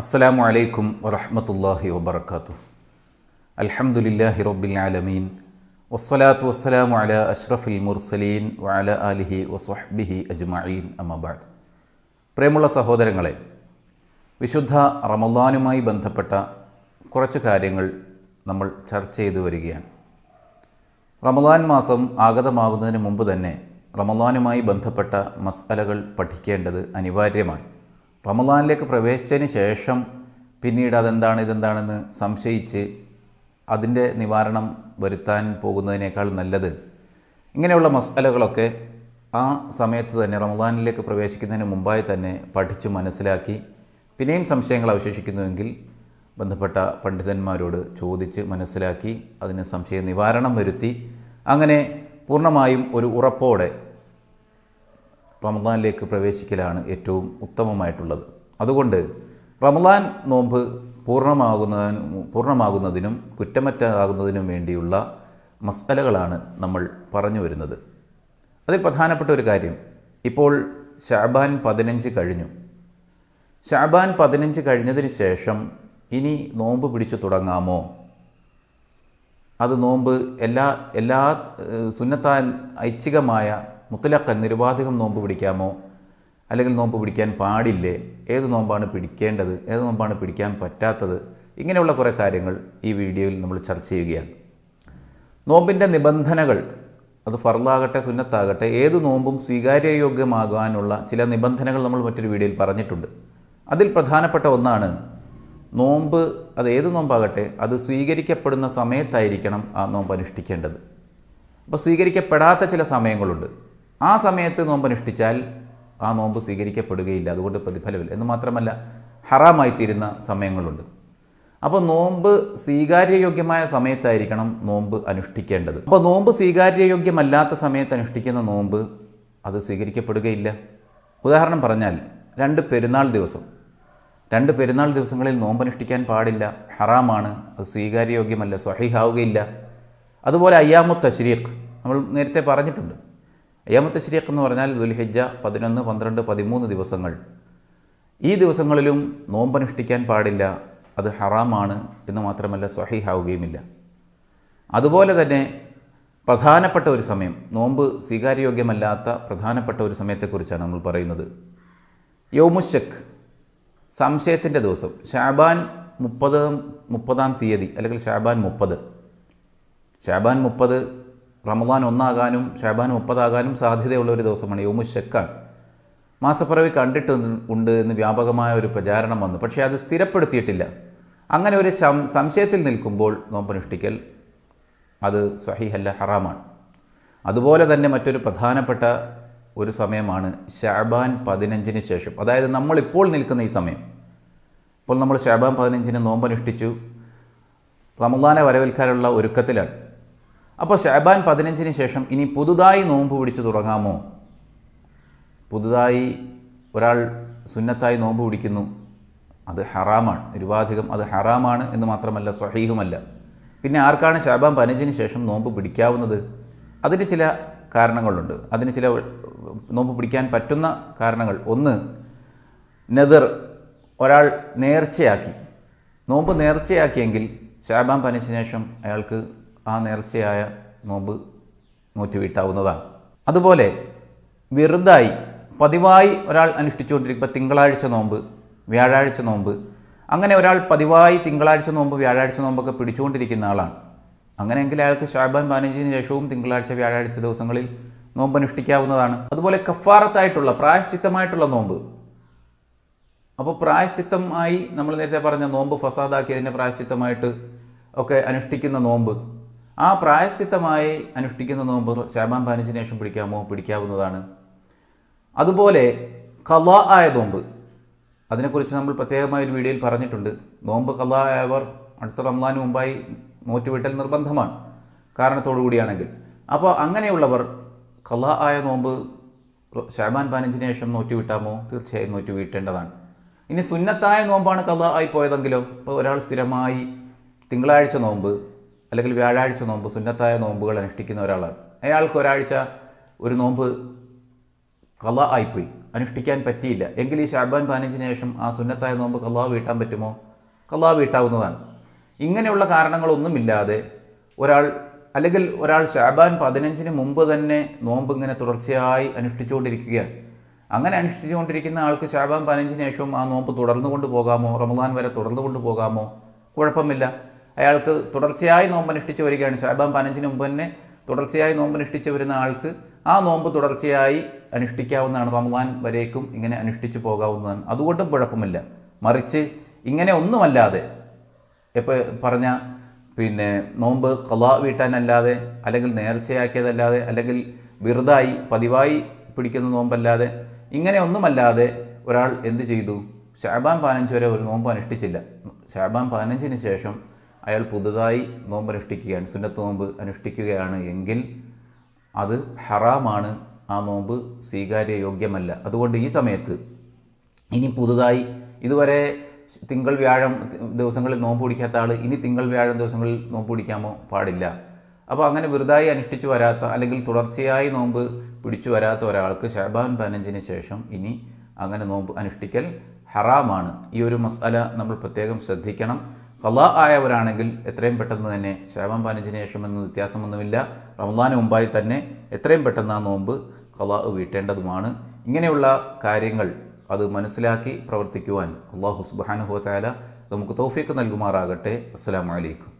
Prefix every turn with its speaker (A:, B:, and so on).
A: അസ്സലാമു അലൈക്കും വറഹമത്തല്ലാഹി വബർക്കാത്തു അൽഹംദുലില്ലാഹി റബ്ബിൽ ആലമീൻ. വസ്സലാത്തു വസ്സലാമു അലാ അഷ്റഫിൽ മുർസലീൻ വഅല ആലിഹി വസ്വഹ്ബിഹി അജ്മഈൻ. അമബാദ് പ്രേമുള്ള സഹോദരങ്ങളെ വിശുദ്ധ റമദാനുമായി ബന്ധപ്പെട്ട കുറച്ച് കാര്യങ്ങൾ നമ്മൾ ചർച്ച ചെയ്തു വരികയാണ്. റമദാൻ മാസം ആഗതമാകുന്നതിന് മുമ്പ് തന്നെ റമദാനുമായി ബന്ധപ്പെട്ട മസ്അലകൾ പഠിക്കേണ്ടത് അനിവാര്യമാണ്. റമദാനിലേക്ക് പ്രവേശിച്ചതിന് ശേഷം പിന്നീട് അതെന്താണ് ഇതെന്താണെന്ന് സംശയിച്ച് അതിന്റെ നിവാരണം വരുത്താൻ പോകുന്നതിനേക്കാൾ നല്ലത് ഇങ്ങനെയുള്ള മസാലകളൊക്കെ ആ സമയത്ത് തന്നെ റമദാനിലേക്ക് പ്രവേശിക്കുന്നതിന് മുമ്പായി തന്നെ പഠിച്ചു മനസ്സിലാക്കി പിന്നെയും സംശയങ്ങൾ അവശേഷിക്കുന്നുവെങ്കിൽ ബന്ധപ്പെട്ട പണ്ഡിതന്മാരോട് ചോദിച്ച് മനസ്സിലാക്കി അതിന് സംശയ നിവാരണം വരുത്തി അങ്ങനെ പൂർണമായും ഒരു ഉറപ്പോടെ റമദാനിലേക്ക് പ്രവേശിക്കലാണ് ഏറ്റവും ഉത്തമമായിട്ടുള്ളത്. അതുകൊണ്ട് റമദാൻ നോമ്പ് പൂർണമാകുന്നതിനും പൂർണമാകുന്നതിനും കുറ്റമറ്റാകുന്നതിനും വേണ്ടിയുള്ള മസ്കലകളാണ് നമ്മൾ പറഞ്ഞു വരുന്നത്. അതിൽ പ്രധാനപ്പെട്ട ഒരു കാര്യം ഇപ്പോൾ ഷാബാൻ പതിനഞ്ച് കഴിഞ്ഞു. ഷാബാൻ പതിനഞ്ച് കഴിഞ്ഞതിന് ശേഷം ഇനി നോമ്പ് പിടിച്ചു തുടങ്ങാമോ? അത് നോമ്പ് എല്ലാ എല്ലാ സുന്നത്താൻ ഐച്ഛികമായ മുത്തലക്കൻ നിരുപാധികം നോമ്പ് പിടിക്കാമോ? അല്ലെങ്കിൽ നോമ്പ് പിടിക്കാൻ പാടില്ലേ? ഏത് നോമ്പാണ് പിടിക്കേണ്ടത്? ഏത് നോമ്പാണ് പിടിക്കാൻ പറ്റാത്തത്? ഇങ്ങനെയുള്ള കുറേ കാര്യങ്ങൾ ഈ വീഡിയോയിൽ നമ്മൾ ചർച്ച ചെയ്യുകയാണ്. നോമ്പിന്റെ നിബന്ധനകൾ അത് ഫർലാകട്ടെ സുന്നത്താകട്ടെ ഏത് നോമ്പും സ്വീകാര്യയോഗ്യമാകാനുള്ള ചില നിബന്ധനകൾ നമ്മൾ മറ്റൊരു വീഡിയോയിൽ പറഞ്ഞിട്ടുണ്ട്. അതിൽ പ്രധാനപ്പെട്ട ഒന്നാണ് നോമ്പ് അത് ഏത് നോമ്പാകട്ടെ അത് സ്വീകരിക്കപ്പെടുന്ന സമയത്തായിരിക്കണം ആ നോമ്പ് അനുഷ്ഠിക്കേണ്ടത് അപ്പോൾ സ്വീകരിക്കപ്പെടാത്ത ചില സമയങ്ങളുണ്ട്. ആ സമയത്ത് നോമ്പ് അനുഷ്ഠിച്ചാൽ ആ നോമ്പ് സ്വീകരിക്കപ്പെടുകയില്ല. അതുകൊണ്ട് പ്രതിഫലമില്ല. എന്ന് മാത്രമല്ല ഹറാമായി തീരുന്ന സമയങ്ങളുണ്ട്. അപ്പോൾ നോമ്പ് സ്വീകാര്യയോഗ്യമായ സമയത്തായിരിക്കണം നോമ്പ് അനുഷ്ഠിക്കേണ്ടത്. അപ്പോൾ നോമ്പ് സ്വീകാര്യയോഗ്യമല്ലാത്ത സമയത്ത് അനുഷ്ഠിക്കുന്ന നോമ്പ് അത് സ്വീകരിക്കപ്പെടുകയില്ല. ഉദാഹരണം പറഞ്ഞാൽ രണ്ട് പെരുന്നാൾ ദിവസം. രണ്ട് പെരുന്നാൾ ദിവസങ്ങളിൽ നോമ്പ് അനുഷ്ഠിക്കാൻ പാടില്ല. ഹറാമാണ്. അത് സ്വീകാര്യയോഗ്യമല്ല. സ്വഹിഹാവുകയില്ല. അതുപോലെ അയ്യാമു തശ്രീഖ് നമ്മൾ നേരത്തെ പറഞ്ഞിട്ടുണ്ട്. അയ്യാമു തശ്രീഖ് എന്ന് പറഞ്ഞാൽ ദുൽഹിജ പതിനൊന്ന് പന്ത്രണ്ട് പതിമൂന്ന് ദിവസങ്ങൾ. ഈ ദിവസങ്ങളിലും നോമ്പ് അനുഷ്ഠിക്കാൻ പാടില്ല. അത് ഹറാമാണ് എന്ന് മാത്രമല്ല സ്വഹീഹാവുകയുമില്ല. അതുപോലെ തന്നെ പ്രധാനപ്പെട്ട ഒരു സമയം നോമ്പ് സ്വീകാര്യയോഗ്യമല്ലാത്ത പ്രധാനപ്പെട്ട ഒരു സമയത്തെക്കുറിച്ചാണ് നമ്മൾ പറയുന്നത്. യോമുശക് സംശയത്തിന്റെ ദിവസം. ഷാബാൻ മുപ്പത് മുപ്പതാം തീയതി അല്ലെങ്കിൽ ഷാബാൻ മുപ്പത്. ഷാബാൻ മുപ്പത് റമദാൻ ഒന്നാകാനും ഷാബാൻ മുപ്പതാകാനും സാധ്യതയുള്ള ഒരു ദിവസമാണ് യോമുശക്കാണ് മാസപ്പിറവി കണ്ടിട്ട് ഉണ്ട് എന്ന് വ്യാപകമായ ഒരു പ്രചാരണം വന്നു. പക്ഷേ അത് സ്ഥിരപ്പെടുത്തിയിട്ടില്ല. അങ്ങനെ ഒരു സംശയത്തിൽ നിൽക്കുമ്പോൾ നോമ്പനുഷ്ഠിക്കൽ അത് സഹിഹല്ല ഹറാമാണ്. അതുപോലെ തന്നെ മറ്റൊരു പ്രധാനപ്പെട്ട ഒരു സമയമാണ് ഷാബാൻ പതിനഞ്ചിന് ശേഷം. അതായത് നമ്മളിപ്പോൾ നിൽക്കുന്ന ഈ സമയം. ഇപ്പോൾ നമ്മൾ ഷാബാൻ പതിനഞ്ചിന് നോമ്പനുഷ്ഠിച്ചു. റമദാനെ വരവേൽക്കാനുള്ള ഒരുക്കത്തിലാണ്. അപ്പോൾ ഷാബാൻ പതിനഞ്ചിന് ശേഷം ഇനി പുതുതായി നോമ്പ് പിടിച്ചു തുടങ്ങാമോ? പുതുതായി ഒരാൾ സുന്നത്തായി നോമ്പ് പിടിക്കുന്നു. അത് ഹറാമാണ്. നിരുപാധികം അത് ഹറാമാണ് എന്ന് മാത്രമല്ല സ്വഹീഹുമല്ല. പിന്നെ ആർക്കാണ് ഷാബാൻ പതിനഞ്ചിന് ശേഷം നോമ്പ് പിടിക്കാവുന്നത്? അതിന് ചില കാരണങ്ങളുണ്ട്. അതിന് ചില നോമ്പ് പിടിക്കാൻ പറ്റുന്ന കാരണങ്ങൾ. ഒന്ന് നെതർ ഒരാൾ നേർച്ചയാക്കി. നോമ്പ് നേർച്ചയാക്കിയെങ്കിൽ ഷാബാൻ പതിനഞ്ചിന് ശേഷം അയാൾക്ക് ആ നേർച്ചയായ നോമ്പ് നോറ്റ് വീട്ടാവുന്നതാണ് അതുപോലെ വെറുതായി പതിവായി ഒരാൾ അനുഷ്ഠിച്ചുകൊണ്ടിരിക്കുമ്പോൾ തിങ്കളാഴ്ച നോമ്പ് വ്യാഴാഴ്ച നോമ്പ് അങ്ങനെ ഒരാൾ പതിവായി തിങ്കളാഴ്ച നോമ്പ് വ്യാഴാഴ്ച നോമ്പൊക്കെ പിടിച്ചുകൊണ്ടിരിക്കുന്ന ആളാണ്. അങ്ങനെയെങ്കിൽ അയാൾക്ക് ഷാബാൻ പതിനഞ്ചിന് ശേഷവും തിങ്കളാഴ്ച വ്യാഴാഴ്ച ദിവസങ്ങളിൽ നോമ്പ് അനുഷ്ഠിക്കാവുന്നതാണ്. അതുപോലെ കഫാറത്തായിട്ടുള്ള പ്രായശ്ചിത്തമായിട്ടുള്ള നോമ്പ്. അപ്പോൾ പ്രായശ്ചിത്തമായി നമ്മൾ നേരത്തെ പറഞ്ഞ നോമ്പ് ഫസാദാക്കിയതിന്റെ പ്രായശ്ചിത്തമായിട്ട് ഒക്കെ അനുഷ്ഠിക്കുന്ന നോമ്പ് ആ പ്രായശ്ചിത്തമായി അനുഷ്ഠിക്കുന്ന നോമ്പ് ശാബാൻ പതിനഞ്ചിന് ശേഷം പിടിക്കാമോ? പിടിക്കാവുന്നതാണ്. അതുപോലെ കല ആയ നോമ്പ്. അതിനെക്കുറിച്ച് നമ്മൾ പ്രത്യേകമായ ഒരു വീഡിയോയിൽ പറഞ്ഞിട്ടുണ്ട്. നോമ്പ് കല ആയവർ അടുത്ത റംലാന് മുമ്പായി നോറ്റുവിട്ടൽ നിർബന്ധമാണ്. കാരണത്തോടു കൂടിയാണെങ്കിൽ. അപ്പോൾ അങ്ങനെയുള്ളവർ കല ആയ നോമ്പ് ഷാബാൻ പതിനഞ്ചിന് ശേഷം നോറ്റുവിട്ടാമോ? തീർച്ചയായും നോറ്റുവിട്ടേണ്ടതാണ്. ഇനി സുന്നത്തായ നോമ്പാണ് കല ആയി പോയതെങ്കിലോ? ഇപ്പോൾ ഒരാൾ സ്ഥിരമായി തിങ്കളാഴ്ച നോമ്പ് അല്ലെങ്കിൽ വ്യാഴാഴ്ച നോമ്പ് സുന്നത്തായ നോമ്പുകൾ അനുഷ്ഠിക്കുന്ന ഒരാളാണ്. അയാൾക്ക് ഒരാഴ്ച ഒരു നോമ്പ് കല ആയിപ്പോയി. അനുഷ്ഠിക്കാൻ പറ്റിയില്ല. എങ്കിൽ ഈ ഷാബാൻ പതിനഞ്ചിന് ശേഷം ആ സുന്നത്തായ നോമ്പ് കല്ലാ വീട്ടാൻ പറ്റുമോ? കല്ലാ വീട്ടാവുന്നതാണ്. ഇങ്ങനെയുള്ള കാരണങ്ങളൊന്നുമില്ലാതെ ഒരാൾ അല്ലെങ്കിൽ ഒരാൾ ഷാബാൻ പതിനഞ്ചിന് മുമ്പ് തന്നെ നോമ്പ് ഇങ്ങനെ തുടർച്ചയായി അനുഷ്ഠിച്ചുകൊണ്ടിരിക്കുകയാണ്. അങ്ങനെ അനുഷ്ഠിച്ചുകൊണ്ടിരിക്കുന്ന ആൾക്ക് ഷാബാൻ പതിനഞ്ചിന് ശേഷവും ആ നോമ്പ് തുടർന്നു കൊണ്ടുപോകാമോ റമദാൻ വരെ തുടർന്നു കൊണ്ടുപോകാമോ കുഴപ്പമില്ല. അയാൾക്ക് തുടർച്ചയായി നോമ്പ് അനുഷ്ഠിച്ച് വരികയാണ് ഷാബാൻ പതിനഞ്ചിന് മുമ്പ് തന്നെ തുടർച്ചയായി നോമ്പ് അനുഷ്ഠിച്ച് വരുന്ന ആൾക്ക് ആ നോമ്പ് തുടർച്ചയായി അനുഷ്ഠിക്കാവുന്നതാണ്. റമദാൻ വരേക്കും ഇങ്ങനെ അനുഷ്ഠിച്ചു പോകാവുന്നതാണ്. അതുകൊണ്ടും കുഴപ്പമില്ല. മറിച്ച് ഇങ്ങനെ ഒന്നുമല്ലാതെ ഇപ്പോൾ പറഞ്ഞ പിന്നെ നോമ്പ് കലാ വീട്ടാനല്ലാതെ അല്ലെങ്കിൽ നേർച്ചയാക്കിയതല്ലാതെ അല്ലെങ്കിൽ വെറുതായി പതിവായി പിടിക്കുന്ന നോമ്പല്ലാതെ ഇങ്ങനെ ഒന്നുമല്ലാതെ ഒരാൾ എന്ത് ചെയ്തു? ഷാബാൻ പതിനഞ്ച് വരെ ഒരു നോമ്പ് അനുഷ്ഠിച്ചില്ല. ഷാബാൻ പതിനഞ്ചിന് ശേഷം അയാൾ പുതുതായി നോമ്പ് അനുഷ്ഠിക്കുകയാണ് സുന്നത്ത് നോമ്പ് അനുഷ്ഠിക്കുകയാണ് എങ്കിൽ അത് ഹറാമാണ് ആ നോമ്പ് സ്വീകാര്യയോഗ്യമല്ല. അതുകൊണ്ട് ഈ സമയത്ത് ഇനി പുതുതായി ഇതുവരെ തിങ്കൾ വ്യാഴം ദിവസങ്ങളിൽ നോമ്പ് പിടിക്കാത്ത ആൾ ഇനി തിങ്കൾ വ്യാഴം ദിവസങ്ങളിൽ നോമ്പ് പിടിക്കാമോ? പാടില്ല. അപ്പോൾ അങ്ങനെ വെറുതായി അനുഷ്ഠിച്ചു വരാത്ത അല്ലെങ്കിൽ തുടർച്ചയായി നോമ്പ് പിടിച്ചു വരാത്ത ഒരാൾക്ക് ഷാബാൻ പതിനഞ്ചിന് ശേഷം ഇനി അങ്ങനെ നോമ്പ് അനുഷ്ഠിക്കൽ ഹറാമാണ്. ഈ ഒരു മസാല നമ്മൾ പ്രത്യേകം ശ്രദ്ധിക്കണം. കലാ ആയവരാണെങ്കിൽ എത്രയും പെട്ടെന്ന് തന്നെ ഷാബാൻ പതിനഞ്ചിന് ശേഷം എന്ന വ്യത്യാസമൊന്നുമില്ല. റമദാന് മുമ്പായി തന്നെ എത്രയും പെട്ടെന്ന് ആ നോമ്പ് കലാ വീട്ടേണ്ടതുമാണ്. ഇങ്ങനെയുള്ള കാര്യങ്ങൾ അത് മനസ്സിലാക്കി പ്രവർത്തിക്കുവാൻ അള്ളാഹു സുബാനുഹു താല നമുക്ക് തൗഫീക്ക് നൽകുമാറാകട്ടെ. അസ്സാം വലൈക്കും